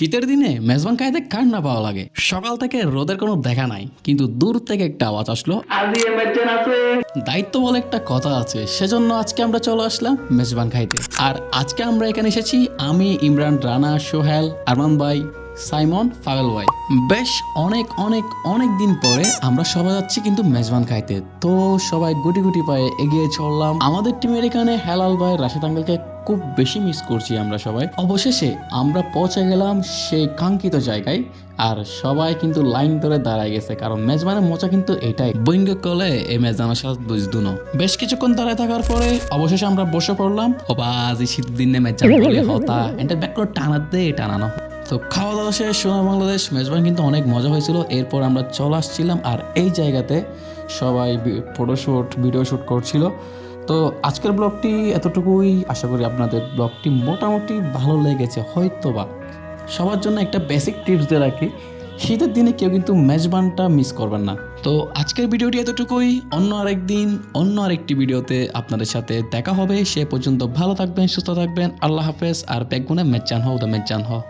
শীতের দিনে মেজবান খাইতে কার না পাওয়া লাগে? সকাল থেকে রোদের কোনো দেখা নাই, কিন্তু দূর থেকে একটা আওয়াজ আসলো। দায়িত্ব বলে একটা কথা আছে, সেজন্য আজকে আমরা চলে আসলাম মেজবান খাইতে আর আজকে আমরা এখানে এসেছি আমি, ইমরান, রানা, সোহেল, আরমান ভাই সাইমন ফাগল ভাই বেশ অনেক অনেক অনেক দিন পরে আমরা সবাই যাচ্ছি কিন্তু মেজবান খাইতে। তো সবাই গুটি গুটি পায়ে এগিয়ে চললাম। আমাদের টিমের এখানে হেলাল ভাই, রাশেদ আঙ্কেলকে খুব বেশি মিস করছি আমরা সবাই। অবশেষে আমরা পৌঁছে গেলাম সেই কাঙ্ক্ষিত জায়গায়। আর সবাই কিন্তু লাইন ধরে দাঁড়ায় গেছে, কারণ মেজবানের মজা কিন্তু এটাই। বৈঙ্গ কলে এই মেজবানের সাথে বুঝদু বেশ কিছুক্ষণ দাঁড়ায় থাকার পরে অবশেষে আমরা বসে পড়লাম। ও বাজ এই শীতের দিনে হতা, এটা ব্যাক করে টানা দে টানানো তো খাওয়া দাওয়া শেষ, সোনার বাংলাদেশ, মেজবান কিন্তু অনেক মজা হয়েছিল। এরপর আমরা চলে আসছিলাম আর এই জায়গাতে সবাই ফটোশ্যুট ভিডিও শ্যুট করছিল। তো আজকের ব্লগটি এতটুকুই। আশা করি আপনাদের ব্লগটি মোটামুটি ভালো লেগেছে হয়তো বা সবার জন্য একটা বেসিক টিপস দিয়ে রাখি, শীতের দিনে কেউ কিন্তু মেজবানটা মিস করবেন না। তো আজকের ভিডিওটি এতটুকুই। অন্য আরেক দিন অন্য আরেকটি ভিডিওতে আপনাদের সাথে দেখা হবে। সে পর্যন্ত ভালো থাকবেন, সুস্থ থাকবেন। আল্লাহ হাফেজ। আর ব্যাগুনে মেজান হও তো মেজান হও।